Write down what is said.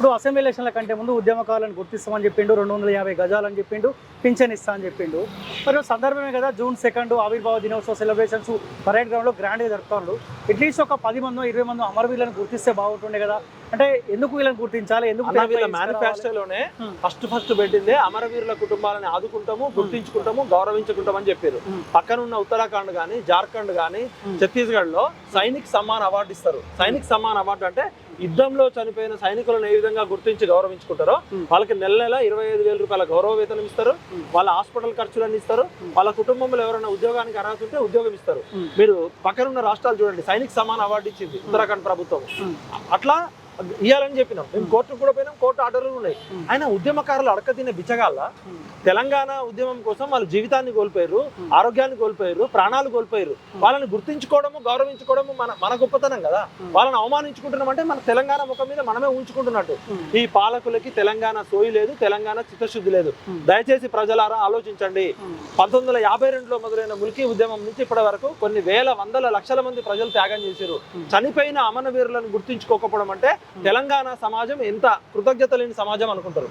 ఇప్పుడు అసెంబ్లీ ఎలక్షన్ల కంటే ముందు ఉద్యమకాలను గుర్తిస్తామని చెప్పిండు రెండు వందల యాభై గజాలని చెప్పిండు పింఛన్ ఇస్తా అని చెప్పిండు. మరి సందర్భమే కదా జూన్ సెకండ్ ఆవిర్భావ దినోత్సవ సెలబ్రేషన్స్ పరేడ్ గ్రౌండ్లో గ్రాండ్గా జరుపుతారు అట్లీస్ట్ ఒక పది మందో ఇరవై మందో అమరవీరులను గుర్తిస్తే బాగుంటుండే కదా. అంటే ఎందుకు వీళ్ళని గుర్తించాలి ఎందుకు వీళ్ళ? మేనిఫెస్టోలోనే. ఫస్ట్ ఫస్ట్ పెట్టిందే అమరవీరుల కుటుంబాలని ఆదుకుంటాము గుర్తించుకుంటాము గౌరవించుకుంటాం అని చెప్పారు Hmm. పక్కనున్న ఉత్తరాఖండ్ గానీ జార్ఖండ్ గానీ Hmm. ఛత్తీస్గఢ్లో సైనిక్ సమ్మాన్ అవార్డు ఇస్తారు సైనిక్ సమ్మాన్ అవార్డు అంటే యుద్ధంలో చనిపోయిన సైనికులను ఏ విధంగా గుర్తించి గౌరవించుకుంటారో. వాళ్ళకి నెల నెల ఇరవై ఐదు వేల రూపాయల గౌరవ వేతనం ఇస్తారు. వాళ్ళ హాస్పిటల్ ఖర్చులన్నీ ఇస్తారు వాళ్ళ కుటుంబంలో ఎవరైనా ఉద్యోగానికి అర్హత ఉంటే ఉద్యోగం ఇస్తారు. మీరు పక్కనున్న రాష్ట్రాలు చూడండి సైనిక్ సమాన్ అవార్డు ఇచ్చింది ఉత్తరాఖండ్ ప్రభుత్వం. అట్లా ఇవ్వాలని చెప్పినాం మేము కోర్టుకు కూడా పోయినాం కోర్టు ఆర్డర్లు ఉన్నాయి. ఆయన ఉద్యమకారులు అడక తినే బిచ్చగాళ్ళ. తెలంగాణ ఉద్యమం కోసం వాళ్ళు జీవితాన్ని కోల్పోయారు. ఆరోగ్యాన్ని కోల్పోయారు ప్రాణాలు కోల్పోయారు వాళ్ళని గుర్తించుకోవడము గౌరవించుకోవడము మన మన గొప్పతనం కదా. వాళ్ళని అవమానించుకుంటున్నాం అంటే మన తెలంగాణ ముఖం మీద మనమే ఉంచుకుంటున్నట్టు. ఈ పాలకులకి తెలంగాణ సోయి లేదు తెలంగాణ చిత్తశుద్ధి లేదు. దయచేసి ప్రజలారా ఆలోచించండి. పంతొమ్మిది వందల యాభై రెండులో మొదలైన ముల్కీ ఉద్యమం నుంచి ఇప్పటి వరకు కొన్ని వేల వందల లక్షల మంది ప్రజలు త్యాగం చేశారు. చనిపోయిన అమరవీరులను గుర్తించుకోకపోవడం అంటే తెలంగాణ సమాజం ఎంత కృతజ్ఞత లేని సమాజం అనుకుంటారు?